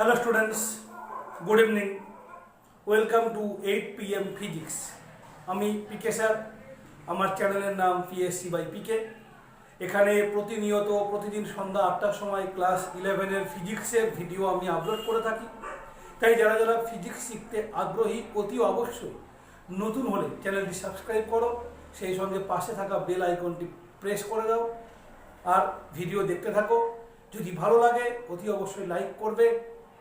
Hello students, good evening. Welcome to eight P M physics আমি PK sir আমার চ্যানেলের নাম পিএসসি বাই পিকে এখানে প্রতিনিয়ত প্রতিদিন সন্ধ্যা আটটার সময় ক্লাস ইলেভেনের ফিজিক্সের ভিডিও আমি আপলোড করে থাকি। তাই যারা যারা ফিজিক্স শিখতে আগ্রহী অতি অবশ্যই নতুন হলে চ্যানেলটি সাবস্ক্রাইব করো। সেই সঙ্গে পাশে থাকা বেল আইকনটি প্রেস করে দাও। আর ভিডিও দেখতে থাকো। যদি ভালো লাগে অতি অবশ্যই লাইক করবে।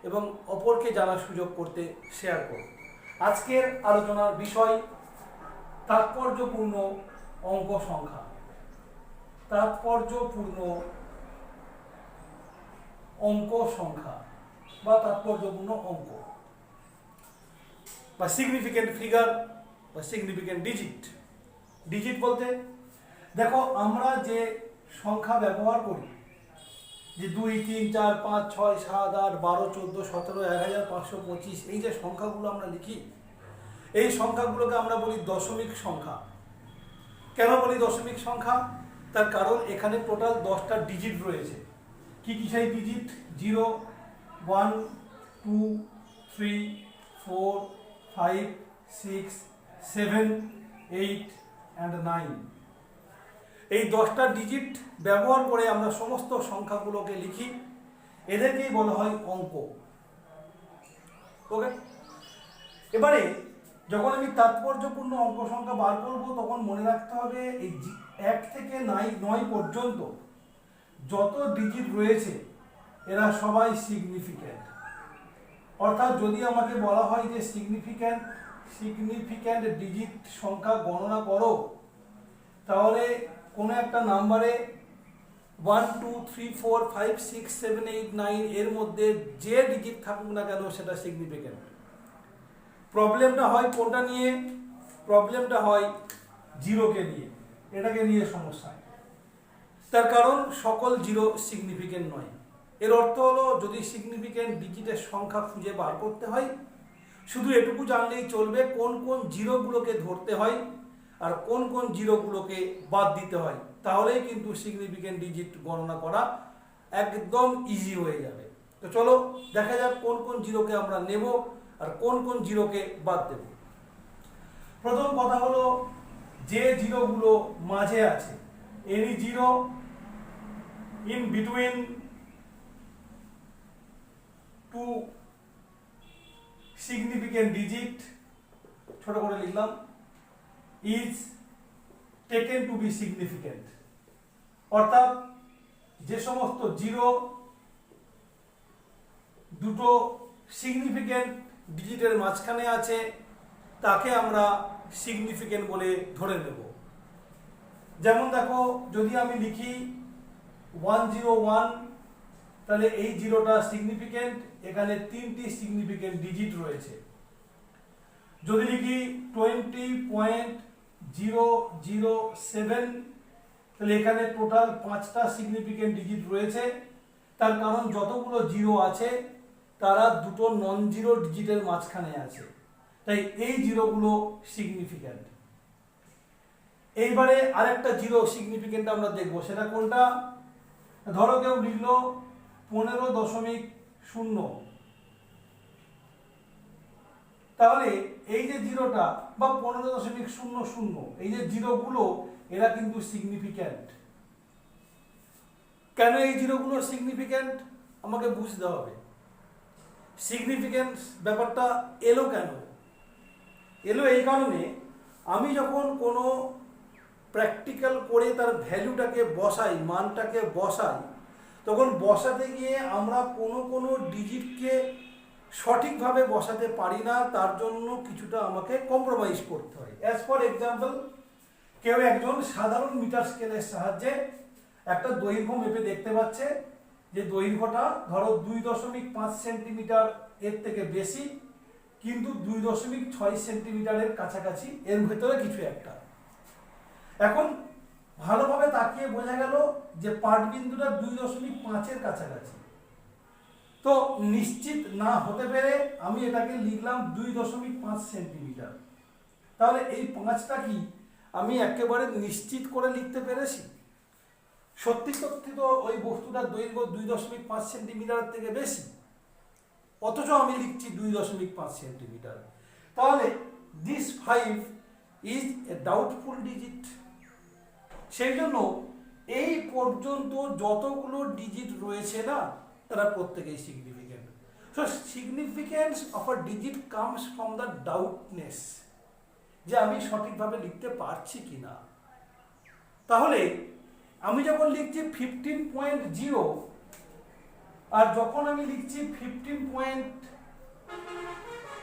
এবং অপরকে জানার সুযোগ করতে শেয়ার করো আজকের আলোচনার বিষয়, তাৎপর্যপূর্ণ অঙ্ক সংখ্যা। তাৎপর্যপূর্ণ অঙ্ক সংখ্যা বা তাৎপর্যপূর্ণ অঙ্ক। বা সিগনিফিকেন্ট ফিগার বা সিগনিফিকেন্ট ডিজিট ডিজিট বলতে, দেখো, আমরা যে সংখ্যা ব্যবহার করি যে দুই, তিন, চার, পাঁচ, ছয়, সাত, আট, বারো, চোদ্দ, সতেরো, এক হাজার পাঁচশো পঁচিশ, এই যে সংখ্যাগুলো আমরা লিখি, এই সংখ্যাগুলোকে আমরা বলি দশমিক সংখ্যা। কেন বলি দশমিক সংখ্যা? তার কারণ এখানে টোটাল দশটা ডিজিট রয়েছে। কি কি সেই digit zero, one, two, three, four, five, six, seven, eight, and nine. এই দশটা ডিজিট ব্যবহার করে আমরা সমস্ত সংখ্যাগুলোকে লিখি। এদেরকেই বলা হয় অঙ্ক। ওকে এবারে যখন আমি তাৎপর্যপূর্ণ অঙ্ক সংখ্যা বার করব, তখন মনে রাখতে হবে এই এক থেকে নাই নয় পর্যন্ত যত ডিজিট রয়েছে, এরা সবাই সিগনিফিক্যান্ট অর্থাৎ যদি আমাকে বলা হয় যে সিগনিফিক্যান্ট সিগনিফিক্যান্ট ডিজিট সংখ্যা গণনা করো, তাহলে কোনো একটা নাম্বারে one, two, three, four, five, six, seven, eight, nine এর মধ্যে যে ডিজিট থাকুক না কেন সেটা সিগনিফিক্যান্ট প্রবলেমটা হয় কোনটা নিয়ে? প্রবলেমটা হয় জিরোকে নিয়ে। এটাকে নিয়ে সমস্যা। তার কারণ সকল জিরো সিগনিফিকেন্ট নয়। এর অর্থ হলো যদি সিগনিফিকেন্ট ডিজিটের সংখ্যা খুঁজে বার করতে হয়, শুধু এটুকু জানলেই চলবে কোন কোন জিরোগুলোকে ধরতে হয়। আর কোন কোন জিরোগুলোকে বাদ দিতে হয়, তাহলেই কিন্তু সিগনিফিকেন্ট ডিজিট গণনা করা একদম ইজি হয়ে যাবে। তো চলো দেখা যাক কোন কোন জিরোকে আমরা নেব আর কোন কোন জিরোকে বাদ দেব। প্রথম কথা হলো যে জিরোগুলো মাঝে আছে any zero in between two significant digit ছোট করে লিখলাম is taken to be significant অর্থাৎ যে সমস্ত জিরো দুটো সিগনিফিকেন্ট ডিজিটের মাঝখানে আছে, তাকে আমরা সিগনিফিকেন্ট বলে ধরে নেব। যেমন দেখো, যদি আমি লিখি ওয়ান জিরো ওয়ান তাহলে এই জিরোটা সিগনিফিকেন্ট এখানে তিনটি সিগনিফিকেন্ট ডিজিট রয়েছে। যদি লিখি twenty point zero zero seven, তাহলে এখানে টোটাল পাঁচটা সিগনিফিকেন্ট ডিজিট রয়েছে। তার কারণ যতগুলো জিরো আছে, তারা দুটো নন জিরো ডিজিটের মাঝখানে আছে। তাই এই জিরোগুলো সিগনিফিক্যান্ট এইবারে আরেকটা জিরো সিগনিফিকেন্ট আমরা দেখব, সেটা কোনটা? ধরো কেউ লিখলো পনেরো দশমিক শূন্য। তাহলে এই যে জিরোটা বা পনেরো দশমিক শূন্য শূন্য, এই যে জিরোগুলো, এরা কিন্তু সিগনিফিক্যান্ট কেন এই জিরোগুলো সিগনিফিক্যান্ট আমাকে বুঝতে হবে। সিগনিফিক্যান্স ব্যাপারটা এলো কেন? এলো এই কারণে, আমি যখন কোনো প্র্যাকটিক্যাল করে তার ভ্যালুটাকে বসাই, মানটাকে বসাই, তখন বসাতে গিয়ে আমরা কোনো কোনো ডিজিটকে সঠিকভাবে বসাতে পারি না, তার জন্য কিছুটা আমাকে কম্প্রোমাইজ করতে হয়। অ্যাজ ফর এক্সাম্পল কেউ একজন সাধারণ মিটার স্কেলের সাহায্যে একটা দৈর্ঘ্য মেপে দেখতে পাচ্ছে যে দৈর্ঘ্যটা ধরো দুই দশমিক পাঁচ সেন্টিমিটার এর থেকে বেশি, কিন্তু দুই দশমিক ছয় সেন্টিমিটারের কাছাকাছি এর ভেতরে কিছু একটা। এখন ভালোভাবে তাকিয়ে বোঝা গেল যে পাট বিন্দুটা দুই দশমিক পাঁচের কাছাকাছি। তো নিশ্চিত না হতে পেরে আমি এটাকে লিখলাম দুই দশমিক পাঁচ সেন্টিমিটার। তাহলে এই পাঁচটা কি আমি একেবারে নিশ্চিত করে লিখতে পেরেছি? সত্যি সত্যি তো ওই বস্তুটার দৈর্ঘ্য দুই দশমিক পাঁচ সেন্টিমিটার থেকে বেশি। অথচ আমি লিখছি দুই দশমিক পাঁচ সেন্টিমিটার। তাহলে this five is a doubtful digit সেই জন্য এই পর্যন্ত যতগুলো ডিজিট রয়েছে না তারা প্রত্যেকেই significant so significance of a digit comes from the doubtness যে আমি সঠিকভাবে লিখতে পারছি কি না তাহলে, আমি যখন লিখছি ফিফটিন পয়েন্ট জিরো আর যখন আমি লিখছি ফিফটিন পয়েন্ট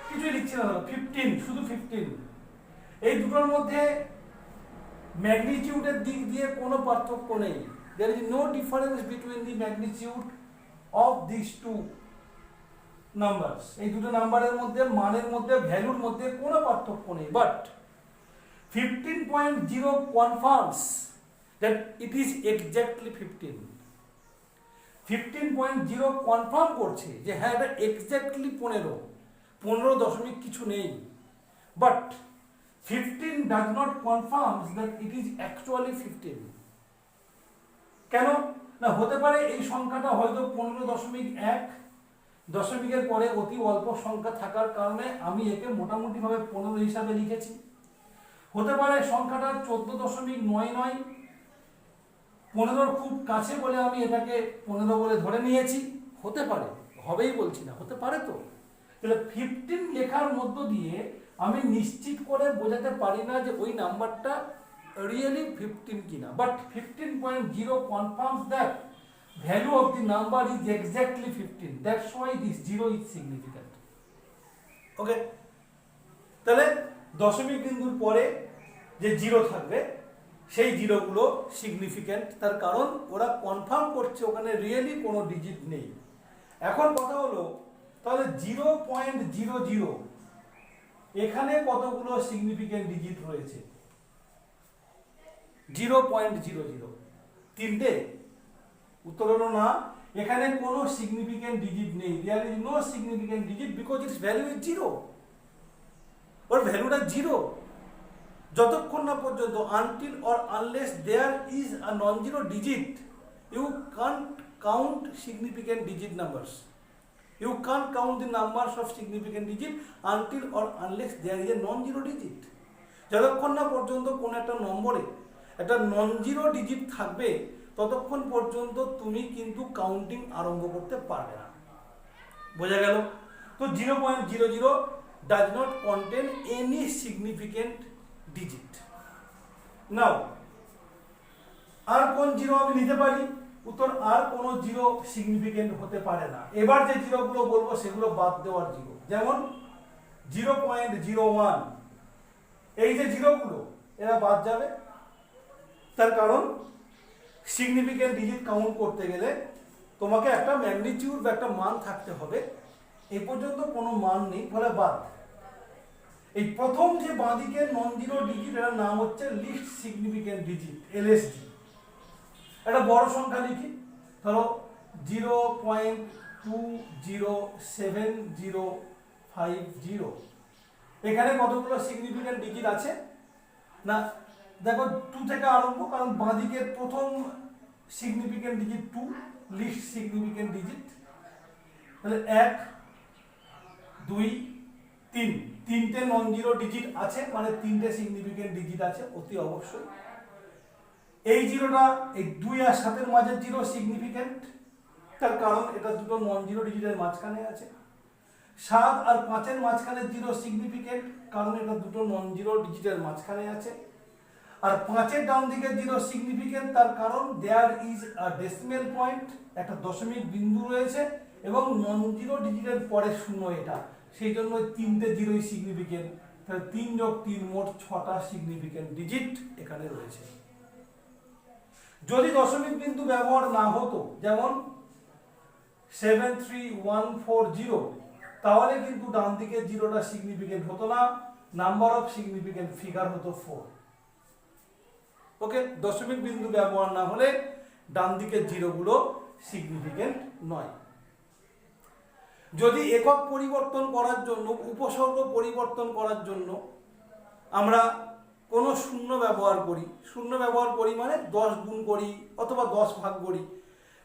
কিছুই লিখছি না ফিফটিন শুধু ফিফটিন এই দুটোর মধ্যে ম্যাগনিটিউডের দিক দিয়ে কোনো পার্থক্য নেই। There is no difference between the magnitude of this two numbers এই দুটো নাম্বারের মধ্যে, মানের মধ্যে ভ্যালুর মধ্যে কোনো পার্থক্য নেই। But fifteen point zero confirms that it is exactly fifteen fifteen point zero confirm করছে যে হ্যাঁ এটা এক্স্যাক্টলি পনেরো। পনেরো দশমিক কিছু নেই। But fifteen does not confirms that it is actually fifteen কেন? না, হতে পারে এই সংখ্যাটা হয়তো পনেরো দশমিক এক দশমিকের পরে অতি অল্প সংখ্যা থাকার কারণে আমি একে মোটামুটিভাবে পনেরো হিসাবে লিখেছি। হতে পারে সংখ্যাটা চোদ্দ দশমিক নয় নয়, পনেরোর খুব কাছে বলে আমি এটাকে পনেরো বলে ধরে নিয়েছি। হতে পারে, হবেই বলছি না, হতে পারে তো। তাহলে ফিফটিন লেখার মধ্য দিয়ে আমি নিশ্চিত করে বোঝাতে পারি না যে ওই নাম্বারটা কিনা। But fifteen point zero confirms that value of the number is exactly fifteen that's why this zero is significant okay তাহলে দশমিক বিন্দুর পরে যে জিরো থাকবে, সেই জিরোগুলো সিগনিফিক্যান্ট তার কারণ ওরা কনফার্ম করছে, ওখানে রিয়েলি কোনো ডিজিট নেই। এখন কথা হলো, তাহলে জিরো পয়েন্ট জিরো জিরো এখানে কতগুলো সিগনিফিক্যান্ট ডিজিট রয়েছে? Zero point zero zero. তিনটে উত্তর হলো না। এখানে কোনো সিগনিফিক্যান্ট ডিজিট নেই। There is no significant digit because its value is zero ওর ভ্যালুটা জিরো যতক্ষণ না পর্যন্ত until or unless there is a non zero digit you can't count significant digit numbers you can't count the numbers of significant digit until or unless there is a non zero digit যতক্ষণ না পর্যন্ত কোনো একটা নম্বরে একটা নন zero digit থাকবে, ততক্ষণ পর্যন্ত তুমি কিন্তু কাউন্টিং আরম্ভ করতে পারবে না। বোঝা গেল? তো zero point zero zero does not contain any significant digit now আর কোন জিরো আমি নিতে পারি? উত্তর আর কোনো জিরো সিগনিফিকেন্ট হতে পারে না। এবার যে জিরোগুলো বলব, সেগুলো বাদ দেওয়ার জিরো যেমন জিরো পয়েন্ট জিরো ওয়ান এই যে জিরোগুলো এরা বাদ যাবে। তার কারণ সিগনিফিক্যান্ট ডিজিট কাউন্ট করতে গেলে তোমাকে একটা ম্যাগনিটিউড বা একটা মান থাকতে হবে। এ পর্যন্ত কোনো মান নেই, ফলে বাদ। এই প্রথম যে বাঁদিকে নন জিরো ডিজিট এটার নাম হচ্ছে লিস্ট সিগনিফিক্যান্ট ডিজিট এলএসডি একটা বড় সংখ্যা লিখি। ধরো zero point two zero seven zero five zero এখানে কতগুলো সিগনিফিক্যান্ট ডিজিট আছে? না দেখো টু থেকে আরম্ভ, কারণ বাঁদিকের প্রথম significant digit to least significant digit তাহলে এক, দুই, তিন। তিনটে নন জিরো ডিজিট আছে মানে তিনটে সিগনিফিক্যান্ট ডিজিট আছে, অতি অবশ্যই। এই জিরোটা এই দুই আর সাতের মাঝের জিরো সিগনিফিক্যান্ট তার কারণ এটা দুটো নন জিরো ডিজিটের মাঝখানে আছে। সাত আর পাঁচের মাঝখানে জিরো সিগনিফিক্যান্ট কারণ এটা দুটো নন জিরো ডিজিটের মাঝখানে আছে। আর পাঁচের ডান দিকে জিরো সিগনিফিকেন্ট তার কারণ there is a decimal point একটা দশমিক বিন্দু রয়েছে এবং নন জিরো ডিজিটের পরে শূন্য এটা। সেই জন্য তিনটে জিরোই সিগনিফিক্যান্ট তাহলে তিন যোগ তিন মোট ছটা সিগনিফিকেন্ট ডিজিট এখানে রয়েছে। যদি দশমিক বিন্দু ব্যবহার না হতো, যেমন seven three one four zero তাহলে কিন্তু ডান দিকে জিরোটা সিগনিফিকেন্ট হতো না। নাম্বার অফ সিগনিফিকেন্ট ফিগার হতো ফোর ওকে দশমিক বিন্দু ব্যবহার না হলে ডান দিকের জিরোগুলো সিগনিফিকেন্ট নয়। যদি একক পরিবর্তন করার জন্য, উপসর্গ পরিবর্তন করার জন্য আমরা কোনো শূন্য ব্যবহার করি, শূন্য ব্যবহার করি মানে দশ গুণ করি অথবা দশ ভাগ করি,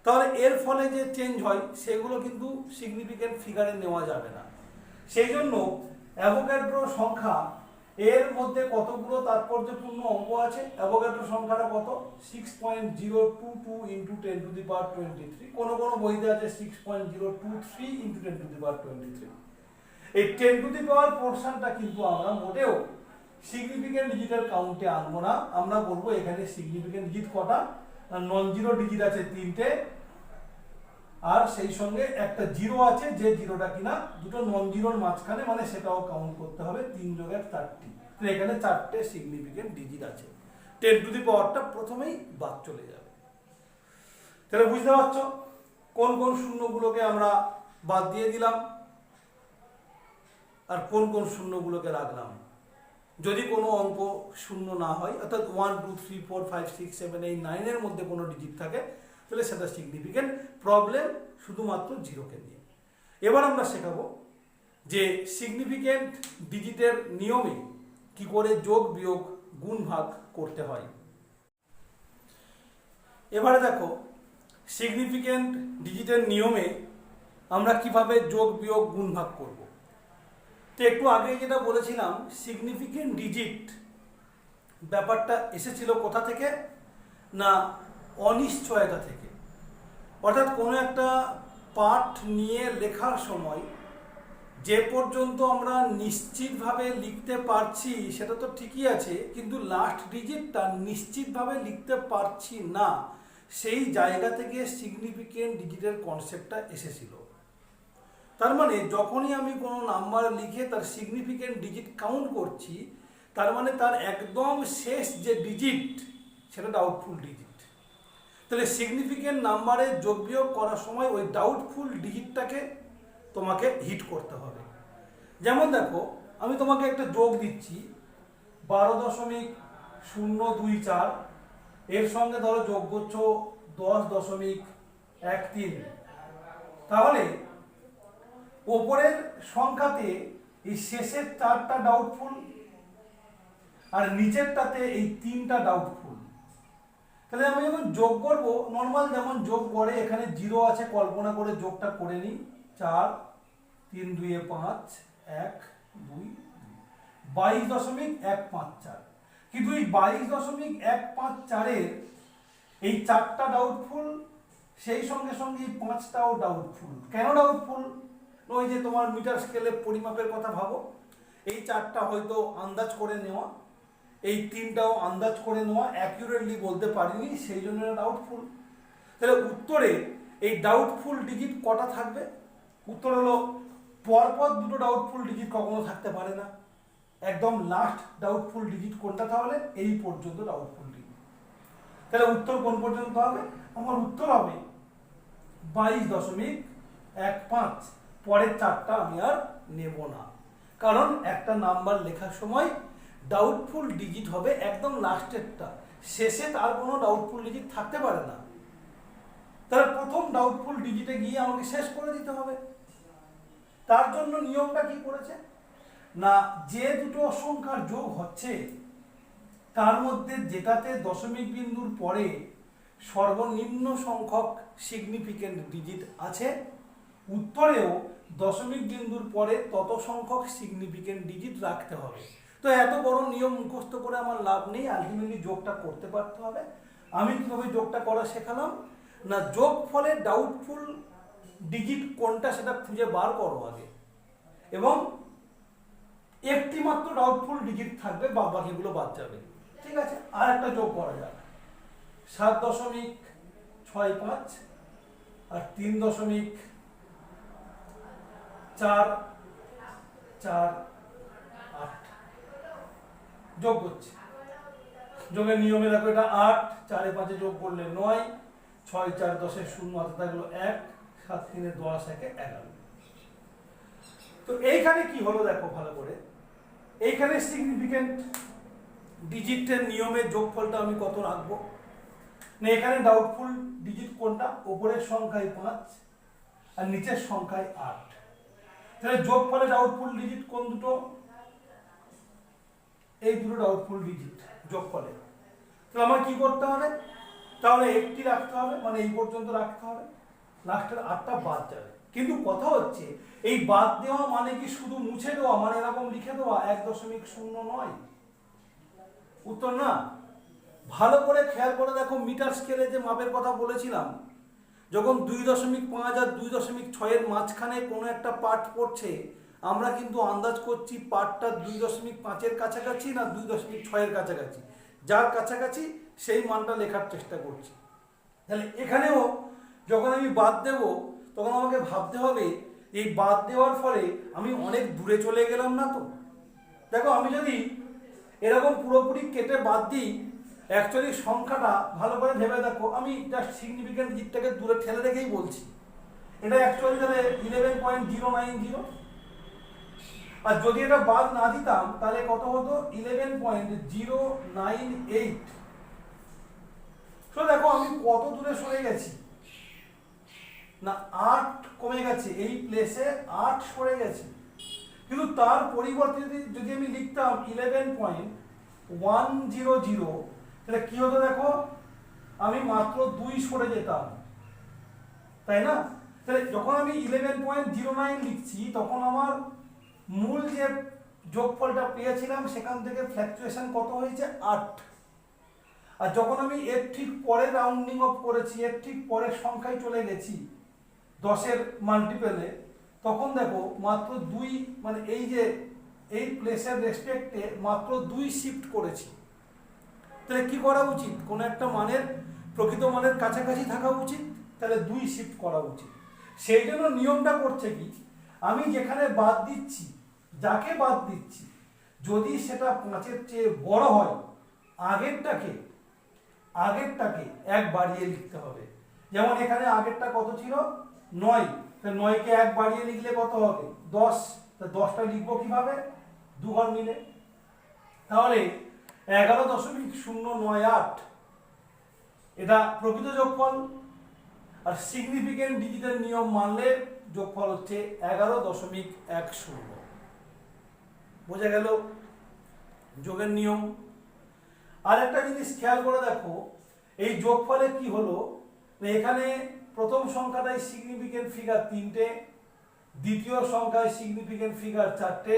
তাহলে এর ফলে যে চেঞ্জ হয় সেগুলো কিন্তু সিগনিফিকেন্ট ফিগারে নেওয়া যাবে না। সেই জন্য অ্যাভোগাড্রো সংখ্যা এর মধ্যে কতগুলো তাৎপর্যপূর্ণ অঙ্ক আছে? অ্যাভোগাড্রো সংখ্যাটা কত? Six point zero two two into ten to the power twenty three কোনো কোনো বইতে আছে six point zero two three into ten to the power twenty three এই টেন টু দি পাওয়ার পোর্শনটা কিন্তু আমরা মোটেও সিগনিফিকেন্ট ডিজিটের কাউন্টে আনব না। আমরা বলব এখানে সিগনিফিকেন্ট ডিজিট কটা? নন জিরো ডিজিট আছে তিনটে। আর সেই সঙ্গে একটা জিরো আছে, যে জিরোটা কিনা দুটো নন জিরোর মাঝখানে মানে সেটাও কাউন্ট করতে হবে, তিন যোগের চারটি তো এখানে চারটে সিগনিফিকেন্ট ডিজিট আছে। টেন টু দি পাওয়ারটা প্রথমেই বাদ চলে যাবে। তাহলে বুঝতে পারছ? কোন কোন শূন্যগুলোকে আমরা বাদ দিয়ে দিলাম, আর কোন কোন শূন্যগুলোকে রাখলাম। যদি কোনো অঙ্ক শূন্য না হয়, অর্থাৎ one two three four five six seven eight নাইনের মধ্যে কোনো ডিজিট থাকে তাহলে সেটা সিগনিফিকেন্ট প্রবলেম শুধুমাত্র জিরোকে নিয়ে। এবার আমরা শেখাবো যে সিগনিফিকেন্ট ডিজিটের নিয়মে কি করে যোগ, বিয়োগ, গুণ, ভাগ করতে হয়। এবারে দেখো সিগনিফিকেন্ট ডিজিটের নিয়মে আমরা কীভাবে যোগ, বিয়োগ, গুণ, ভাগ করব। তো একটু আগে যেটা বলেছিলাম সিগনিফিকেন্ট ডিজিট ব্যাপারটা এসেছিল কোথা থেকে? না অনিশ্চয়তা থেকে। অর্থাৎ কোনো একটা পাঠ নিয়ে লেখার সময় যে পর্যন্ত আমরা নিশ্চিতভাবে লিখতে পারছি সেটা তো ঠিকই আছে, কিন্তু লাস্ট ডিজিটটা নিশ্চিতভাবে লিখতে পারছি না, সেই জায়গা থেকে সিগনিফিকেন্ট ডিজিটের কনসেপ্টটা এসেছিল। তার মানে যখনই আমি কোনো নাম্বার লিখে তার সিগনিফিকেন্ট ডিজিট কাউন্ট করছি, তার মানে তার একদম শেষ যে ডিজিট সেটা ডাউটফুল ডিজিট তাহলে সিগনিফিকেন্ট নাম্বারে যোগ বিয়োগ করার সময় ওই ডাউটফুল ডিজিটটাকে তোমাকে হিট করতে হবে। যেমন দেখো, আমি তোমাকে একটা যোগ দিচ্ছি, বারো দশমিক শূন্য দুই চার, এর সঙ্গে ধরো যোগ করছ দশ দশমিক এক তিন। তাহলে ওপরের সংখ্যাতে এই শেষের চারটা ডাউটফুল আর নিচেরটাতে এই তিনটা ডাউটফুল তাহলে আমি যখন যোগ করব নর্মাল যেমন যোগ করে, এখানে জিরো আছে, কল্পনা করে যোগটা করে নিই। চার, তিন দুইয়ে পাঁচ, এক, দুই বাইশ দশমিক এক পাঁচ চার। কিন্তু এই বাইশ দশমিক এক পাঁচ চারের এই চারটা ডাউটফুল সেই সঙ্গে সঙ্গে এই পাঁচটাও ডাউটফুল কেন ডাউটফুল ওই যে তোমার মিটার স্কেলে পরিমাপের কথা ভাবো। এই চারটা হয়তো আন্দাজ করে নেওয়া। এই তিনটাও আন্দাজ করে নেওয়া অ্যাকিউরেটলি বলতে পারিনি, সেই জন্য ডাউটফুল তাহলে উত্তরে এই ডাউটফুল ডিজিট কটা থাকবে? উত্তর হলো, পরপর দুটো ডাউটফুল ডিজিট কখনো থাকতে পারে না। একদম লাস্ট ডাউটফুল ডিজিট কোনটা তাহলে? এই পর্যন্ত ডাউটফুল ডিজিট তাহলে উত্তর কোন পর্যন্ত হবে? আমার উত্তর হবে বাইশ দশমিক এক পাঁচ। পরের চারটা আমি আর নেব না। কারণ একটা নাম্বার লেখার সময় ডাউটফুল ডিজিট হবে একদম লাস্টেরটা শেষে তার কোনো ডাউটফুল ডিজিট থাকতে পারে না। তাহলে প্রথম ডাউটফুল ডিজিটে গিয়ে আমাকে শেষ করে দিতে হবে। তার জন্য নিয়মটা কি করেছে? না, যে দুটো সংখ্যার যোগ হচ্ছে, তার মধ্যে যেটাতে দশমিক বিন্দুর পরে সর্বনিম্ন সংখ্যক সিগনিফিকেন্ট ডিজিট আছে, উত্তরেও দশমিক বিন্দুর পরে তত সংখ্যক সিগনিফিকেন্ট ডিজিট রাখতে হবে। তো এত বড় নিয়ম মুখস্থ করে আমার লাভ নেই আলটিমেটলি যোগটা করতে পারতে হবে। আমি কীভাবে যোগটা করা শেখালাম? না, যোগ ফলে ডাউটফুল ডিজিট কোনটা সেটা খুঁজে বার করো আগে। এবং একটি মাত্র ডাউটফুল ডিজিট থাকবে বা বাকিগুলো বাদ যাবে। ঠিক আছে? আর একটা যোগ করা যাক। সাত দশমিক ছয় পাঁচ আর তিন দশমিক চার চার যোগ করছে। যোগের নিয়মে দেখো এটা আট, চারে পাঁচে যোগ করলে নয়, ছয়, চার, দশের শূন্য অর্থাৎ থাকল এক, সাত, তিনে দশ, একে এগারো। তো এইখানে কি হলো দেখো ভালো করে? এইখানে সিগনিফিকেন্ট ডিজিটের নিয়মে যোগফলটা আমি কত রাখব? না, এখানে ডাউটফুল ডিজিট কোনটা? ওপরের সংখ্যায় পাঁচ আর নিচের সংখ্যায় আট। তাহলে যোগফলে ডাউটফুল ডিজিট কোন দুটো? এই দুটো ডাউটফুল ডিজিট যোগফলে তাহলে আমার কি করতে হবে? তাহলে একটি রাখতে হবে মানে এই পর্যন্ত রাখতে হবে। লাস্টের আটটা বাদ যাবে। কিন্তু কথা হচ্ছে, এই বাদ দেওয়া মানে কি শুধু মুছে দেওয়া? মানে এরকম লিখে দেওয়া, এক দশমিক শূন্য নয়। উত্তর না? ভালো করে খেয়াল করে দেখো মিটার স্কেলে যে মাপের কথা বলেছিলাম, যখন দুই দশমিক পাঁচ আর দুই দশমিক ছয়ের মাঝখানে কোনো একটা পার্ট পড়ছে আমরা কিন্তু আন্দাজ করছি পার্টটা দুই দশমিক পাঁচের কাছাকাছি না দুই দশমিক ছয়ের কাছাকাছি। যার কাছাকাছি সেই মানটা লেখার চেষ্টা করছি। তাহলে এখানেও যখন আমি বাদ দেব, তখন আমাকে ভাবতে হবে, এই বাদ দেওয়ার ফলে আমি অনেক দূরে চলে গেলাম না তো? দেখো, আমি যদি এরকম পুরোপুরি কেটে বাদ দিই অ্যাকচুয়ালি সংখ্যাটা ভালো করে ভেবে দেখো, আমি জাস্ট সিগনিফিকেন্ট দিকটাকে দূরে ঠেলে রেখেই বলছি। এটা অ্যাকচুয়ালি তাহলে eleven point zero nine zero আর যদি এটা বাদ না দিতাম, তাহলে কত হতো? Eleven point zero nine eight দেখো, আমি কত দূরে সরে গেছি? না, আট কমে গেছে, এই প্লেসে আট সরে গেছে। কিন্তু তার পরিবর্তে যদি আমি লিখতাম eleven point one zero zero তাহলে কি হতো দেখো? আমি মাত্র দুই সরে যেতাম। তাই না? তাহলে যখন আমি ইলেভেন পয়েন্ট জিরো নাইন লিখছি, তখন আমার মূল যে যোগফলটা পেয়েছিলাম, সেখান থেকে ফ্ল্যাকচুয়েশন কত হয়েছে? আট। আর যখন আমি এর ঠিক পরে রাউন্ডিং অফ করেছি, এর ঠিক পরের সংখ্যায় চলে গেছি, দশের মাল্টিপেলে তখন দেখো মাত্র দুই মানে এই যে, এই প্লেসের রেসপেক্টে মাত্র দুই শিফট করেছি। তাহলে কি করা উচিত? কোনো একটা মানের, প্রকৃত মানের কাছাকাছি থাকা উচিত, তাহলে দুই শিফট করা উচিত। সেই জন্য নিয়মটা করছে কি? আমি যেখানে বাদ দিচ্ছি যাকে বাদ দিচ্ছি, যদি সেটা পাঁচের চেয়ে বড় হয়, আগেরটাকে আগেরটাকে এক বাড়িয়ে লিখতে হবে। যেমন এখানে আগেরটা কত ছিল? নয়। তা নয়কে এক বাড়িয়ে লিখলে কত হবে? দশ। তা দশটা লিখব কীভাবে? দু ঘর মিলে। তাহলে এগারো দশমিক শূন্য নয় আট, এটা প্রকৃত যোগফল। আর সিগনিফিকেন্ট ডিজিটাল নিয়ম মানলে যোগফল হচ্ছে এগারো দশমিক এক শূন্য। বোঝা গেল যোগের নিয়ম। আর একটা জিনিস খেয়াল করে দেখো, এই যোগফলে কি হলো? এখানে প্রথম সংখ্যাটাই সিগনিফিকেন্ট ফিগার তিনটে, দ্বিতীয় সংখ্যায় সিগনিফিকেন্ট ফিগার চারটে,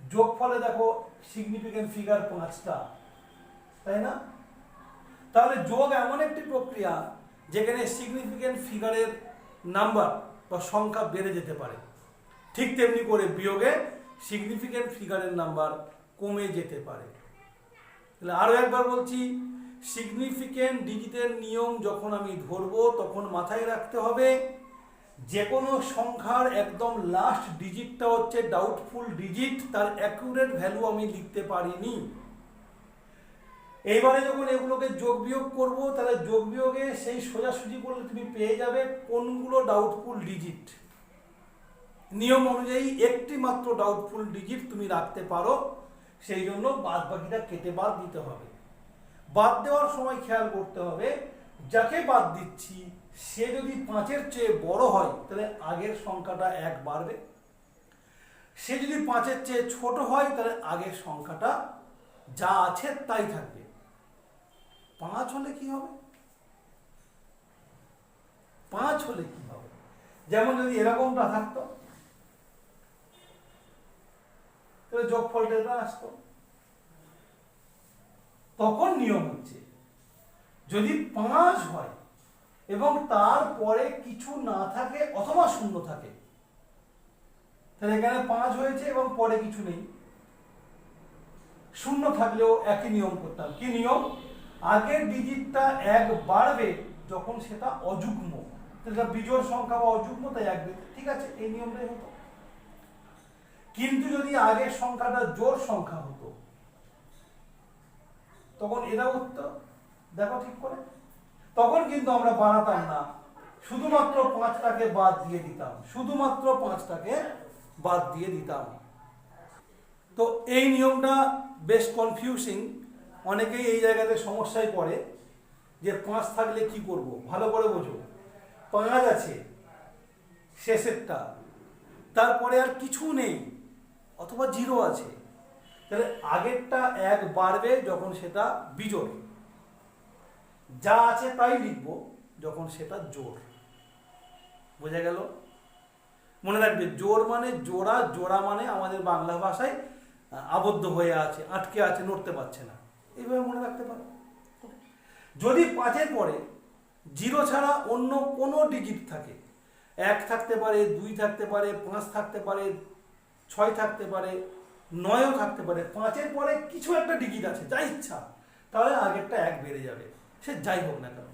যোগফলে দেখো সিগনিফিকেন্ট ফিগার পাঁচটা, তাই না? তাহলে যোগ এমন একটি প্রক্রিয়া যেখানে সিগনিফিকেন্ট ফিগারের নাম্বার বা সংখ্যা বেড়ে যেতে পারে। ঠিক তেমনি করে বিয়োগে সিগনিফিকেন্ট ফিগারের নাম্বার কমে যেতে পারে। তাহলে আরও একবার বলছি সিগনিফিক্যান্ট ডিজিটের নিয়ম যখন আমি ধরবো, তখন মাথায় রাখতে হবে যে কোনো সংখ্যার একদম লাস্ট ডিজিটটা হচ্ছে ডাউটফুল ডিজিট তার অ্যাকুরেট ভ্যালু আমি লিখতে পারিনি। এইবারে যখন এগুলোকে যোগ বিয়োগ করব, তাহলে যোগ বিয়োগে সেই সোজাসুজি তুমি পেয়ে যাবে কোনগুলো ডাউটফুল ডিজিট নিয়ম অনুযায়ী একটি মাত্র ডাউটফুল ডিজিট তুমি রাখতে পারো, সেই জন্য বাদ বাকিটা কেটে বাদ দিতে হবে। বাদ দেওয়ার সময় খেয়াল করতে হবে, যাকে বাদ দিচ্ছি, সে যদি পাঁচের চেয়ে বড় হয়, তাহলে আগের সংখ্যাটা এক বাড়বে। সে যদি পাঁচের চেয়ে ছোট হয়, তাহলে আগের সংখ্যাটা যা আছে তাই থাকবে। পাঁচ হলে কি হবে? পাঁচ হলে কি হবে? যেমন যদি এরকমটা থাকতো তাহলে যোগফলটা এটা আসতো তখন নিয়ম হচ্ছে, যদি পাঁচ হয় এবং তারপরে কিছু না থাকে অথবা শূন্য থাকে, তাহলে এখানে পাঁচ হয়েছে এবং পরে কিছু নেই। শূন্য থাকলেও একই নিয়ম করতাম কি নিয়ম? আগের ডিজিটটা এক বাড়বে যখন সেটা অযুগ্ম। সেটা বিজোড় সংখ্যা বা অযুগ্ম, তাই এক ঠিক আছে, এই নিয়মটাই হতো। কিন্তু যদি আগের সংখ্যাটা জোর সংখ্যা হতো, তখন এরা উঠতো দেখো ঠিক করে। তখন কিন্তু আমরা বাড়াতাম না। শুধুমাত্র পাঁচটাকে বাদ দিয়ে দিতাম। শুধুমাত্র পাঁচটাকে বাদ দিয়ে দিতাম। তো এই নিয়মটা বেশ কনফিউজিং অনেকেই এই জায়গাতে সমস্যায় পড়ে যে পাঁচ থাকলে কি করব? ভালো করে বোঝো। পাঁচ আছে শেষেরটা। তারপরে আর কিছু নেই। অথবা জিরো আছে। তাহলে আগেরটা এক বাড়বে যখন সেটা বিজোড়। যা আছে তাই লিখব যখন সেটা জোর বোঝা গেল? মনে রাখবে জোর মানে জোড়া জোড়া মানে আমাদের বাংলা ভাষায় আবদ্ধ হয়ে আছে, আটকে আছে, নড়তে পারছে না। এইভাবে মনে রাখতে পারো। যদি পাঁচের পরে জিরো ছাড়া অন্য কোনো ডিজিট থাকে, এক থাকতে পারে, দুই থাকতে পারে, পাঁচ থাকতে পারে ছয় থাকতে পারে, নয়ও থাকতে পারে, পাঁচের পরে কিছু একটা ডিজিট আছে, যা ইচ্ছা, তাহলে আগেরটা এক বেড়ে যাবে, সে যাই হোক না কেন।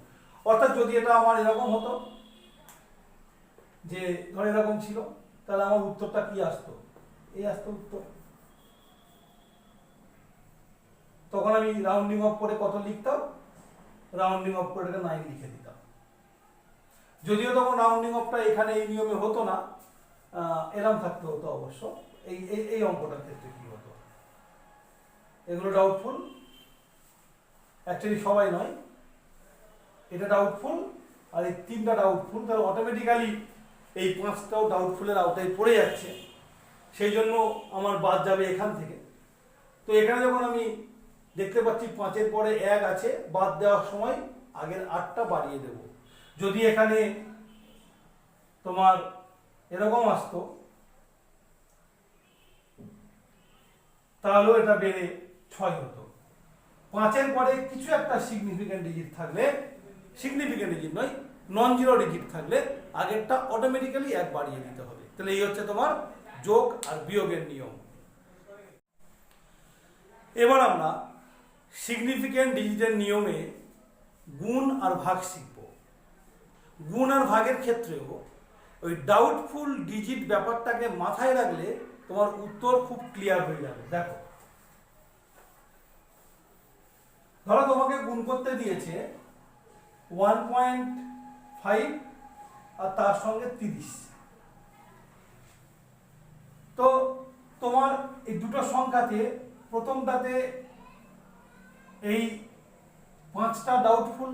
অর্থাৎ যদি এটা আমার এরকম হতো, যে ধর এরকম ছিল, তাহলে আমার উত্তরটা কি আসতো? এই আসতো উত্তর। তখন আমি রাউন্ডিং অফ করে কত লিখতাম? রাউন্ডিং অফ করে এটাকে নাইন লিখে দিতাম। যদিও তখন রাউন্ডিং অফটা এখানে এই নিয়মে হতো না এরম থাকতে হতো অবশ্য। এই এই অঙ্কটার ক্ষেত্রে কি হতো? এগুলো ডাউটফুল অ্যাকচুয়ালি সবাই নয়। এটা ডাউটফুল আর এই তিনটা ডাউটফুল তাহলে অটোমেটিক্যালি এই পাঁচটাও ডাউটফুলের আওতায় পড়ে যাচ্ছে। সেই জন্য আমার বাদ যাবে এখান থেকে। তো এখানে যখন আমি দেখতে পাচ্ছি পাঁচের পরে এক আছে, বাদ দেওয়ার সময় আগের আটটা বাড়িয়ে দেব। যদি এখানে তোমার এরকম আসতো তাহলেও এটা বেড়ে ছয় হতো। পাঁচের পরে কিছু একটা সিগনিফিক্যান্ট ডিজিট থাকলে সিগনিফিক্যান্ট ডিজিট নয় নন জিরো ডিজিট থাকলে আগেরটা অটোমেটিক্যালি এক বাড়িয়ে দিতে হবে। তাহলে এই হচ্ছে তোমার যোগ আর বিয়োগের নিয়ম। এবার আমরা সিগনিফিক্যান্ট ডিজিটের নিয়মে গুণ আর ভাগ শিখব। গুণ আর ভাগের ক্ষেত্রেও ওই ডাউটফুল ডিজিট ব্যাপারটাকে মাথায় রাখলে তোমার উত্তর খুব ক্লিয়ার হয়ে যাবে, দেখো। ধরো তোমাকে গুণ করতে দিয়েছে ওয়ান পয়েন্ট ফাইভ আর তার সঙ্গে তিরিশ। তো তোমার এই দুটো সংখ্যাতে প্রথমটাতে এই পাঁচটা ডাউটফুল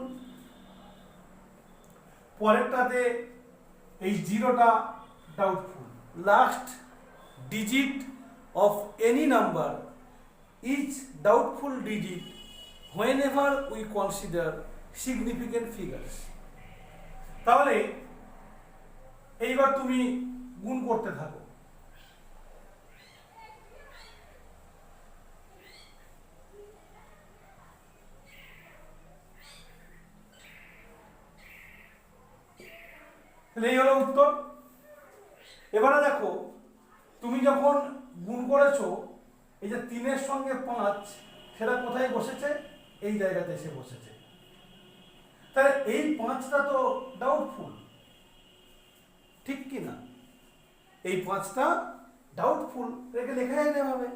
পরেরটাতে এই জিরোটা doubtful last digit of any number is doubtful digit whenever we consider significant figures তাহলে এইবার তুমি গুণ করতে থাকো এই হলো উত্তর এবারে দেখো তুমি যখন গুণ করেছ, এই যে তিনের সঙ্গে পাঁচ, সেটা কোথায় বসেছে? এই জায়গাতে এসে বসেছে। তাহলে এই পাঁচটা তো ডাউটফুল ঠিক কি না? এই পাঁচটা ডাউটফুল রেখে লেখা না এভাবে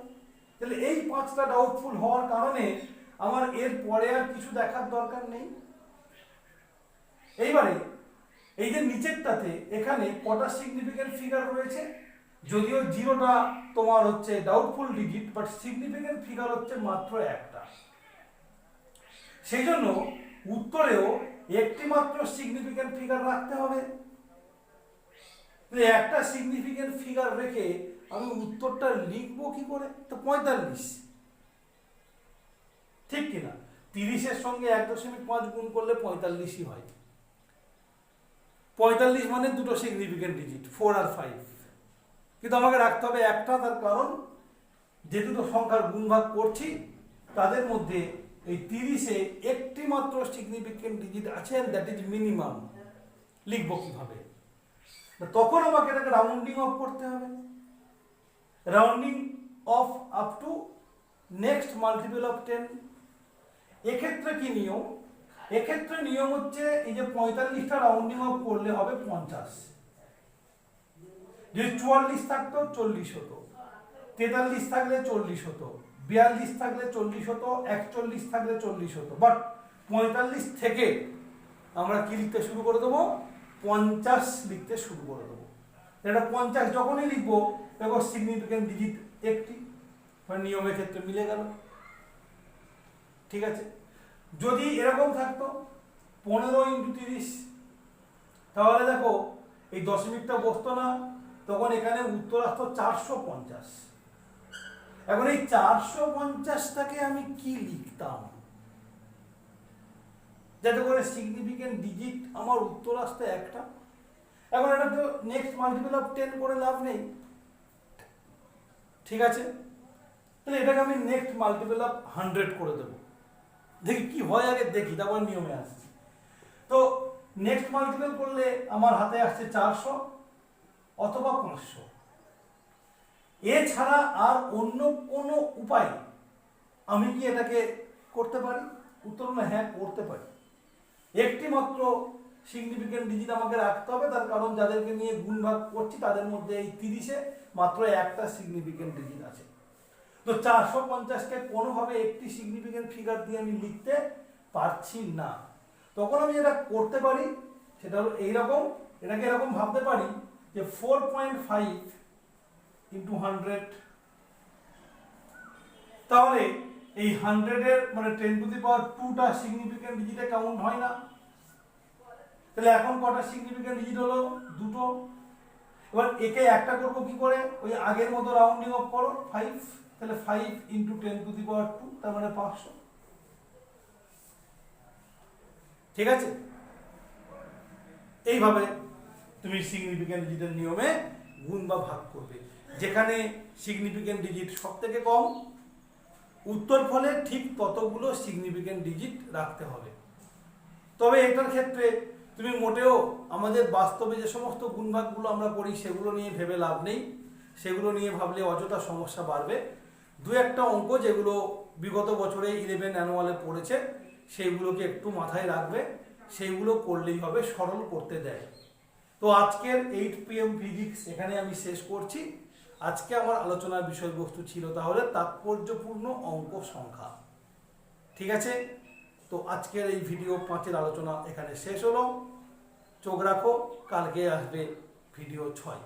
তাহলে এই পাঁচটা ডাউটফুল হওয়ার কারণে আমার এর পরে আর কিছু দেখার দরকার নেই। এইবারে এই যে নিচেরটাতে এখানে কটা সিগনিফিক্যান্ট ফিগার রয়েছে? যদিও জিরোটা তোমার হচ্ছে doubtful digit but significant figure হচ্ছে মাত্র একটা। সেই জন্য উত্তরেও একটি মাত্র সিগনিফিকেন্ট ফিগার রাখতে হবে। একটা সিগনিফিকেন্ট ফিগার রেখে আমি উত্তরটা লিখব কি করে? তো পঁয়তাল্লিশ। ঠিক কিনা তিরিশের সঙ্গে এক দশমিক পাঁচ গুণ করলে পঁয়তাল্লিশই হয়। পঁয়তাল্লিশ মানে দুটো সিগনিফিক্যান্ট ডিজিট ফোর আর ফাইভ কিন্তু আমাকে রাখতে হবে একটা তার কারণ যে দুটো সংখ্যার গুণভাগ করছি, তাদের মধ্যে এই তিরিশে একটি মাত্র সিগনিফিকেন্ট ডিজিট আছে দ্যাট ইজ মিনিমাম লিখব কীভাবে? তখন আমাকে এটাকে রাউন্ডিং অফ করতে হবে। Rounding off up to next multiple of ten এক্ষেত্রে কি নিয়ম? এক্ষেত্রে নিয়ম হচ্ছে এই যে পঁয়তাল্লিশটা রাউন্ডিং অফ করলে হবে পঞ্চাশ। যদি চুয়াল্লিশ থাকতো, চল্লিশ হতো। তেতাল্লিশ থাকলে চল্লিশ হতো। বিয়াল্লিশ থাকলে চল্লিশ হতো, একচল্লিশ থাকলে চল্লিশ হতো। বাট পঁয়তাল্লিশ থেকে আমরা কি লিখতে শুরু করে দেবো? পঞ্চাশ লিখতে শুরু করে দেবো। এটা পঞ্চাশ যখনই লিখব এবার সিগনিফিকেন্ট ডিজিট একটি মানে নিয়মের ক্ষেত্রে মিলে গেল। ঠিক আছে? যদি এরকম থাকতো, পনেরো ইন্টু তিরিশ, তাহলে দেখো, এই দশমিকটা বসতো না। তখন এখানে উত্তর আসতো চারশো পঞ্চাশ। এখন এই চারশো পঞ্চাশটাকে আমি কি লিখতাম? যাতে করে সিগনিফিকেন্ট ডিজিট আমার উত্তর আসতে একটা। এখন এটা তো নেক্সট মাল্টিপল অফ টেন করে লাভ নেই। ঠিক আছে? তাহলে এটাকে আমি নেক্সট মাল্টিপল অফ হান্ড্রেড করে দেবো। দেখি কি হয় আগে, দেখি, তারপর নিয়মে আসছি। তো নেক্সট মাল্টিপল করলে আমার হাতে আসছে চারশো। অথবা পাঁচশো এছাড়া আর অন্য কোনো উপায় আমি কি এটাকে করতে পারি? উত্তর না হ্যাঁ করতে পারি। একটি মাত্র সিগনিফিকেন্ট ডিজিট আমাকে রাখতে হবে, তার কারণ যাদেরকে নিয়ে গুণ ভাগ করছি, তাদের মধ্যে এই তিরিশে মাত্র একটা সিগনিফিকেন্ট ডিজিট আছে। তো চারশো পঞ্চাশকে কোনোভাবে একটি সিগনিফিকেন্ট ফিগার দিয়ে আমি লিখতে পারছি না। তখন আমি যেটা করতে পারি, সেটা হলো এইরকম, এটাকে এরকম ভাবতে পারি যে four point five into hundred তাহলে এই হান্ড্রেডের মানে টেন টু দি পাওয়ার টুটা সিগনিফিকেন্ট ডিজিটে কাউন্ট হয় না। তাহলে এখন কটা সিগনিফিকেন্ট ডিজিট হলো? দুটো। এবার একে একটা করব কি করে? ওই আগের মতো রাউন্ডিং অফ করো ফাইভ তাহলে five into ten to the power two তার মানে পাঁচশো। ঠিক আছে? এইভাবে তুমি সিগনিফিকেন্ট ডিজিটের নিয়মে গুণ বা ভাগ করবে। যেখানে সিগনিফিকেন্ট ডিজিট সব থেকে কম, উত্তর ফলে ঠিক ততগুলো সিগনিফিকেন্ট ডিজিট রাখতে হবে। তবে এটার ক্ষেত্রে তুমি মোটেও আমাদের বাস্তবে যে সমস্ত গুণভাগগুলো আমরা করি, সেগুলো নিয়ে ভেবে লাভ নেই। সেগুলো নিয়ে ভাবলে অযথা সমস্যা বাড়বে। দু একটা অঙ্ক যেগুলো বিগত বছরে ইলেভেন অ্যানুয়ালে পড়েছে, সেইগুলোকে একটু মাথায় রাখবে। সেইগুলো করলেই হবে, সরল করতে দেয়। তো আজকের এইট পি এম ফিজিক্স এখানে আমি শেষ করছি। আজকে আমার আলোচনার বিষয়বস্তু ছিল তাহলে তাৎপর্যপূর্ণ অঙ্ক সংখ্যা। ঠিক আছে? তো আজকের এই ভিডিও পাঁচের আলোচনা এখানে শেষ হলো। চোখ রাখো, কালকে আসবে ভিডিও ছয়।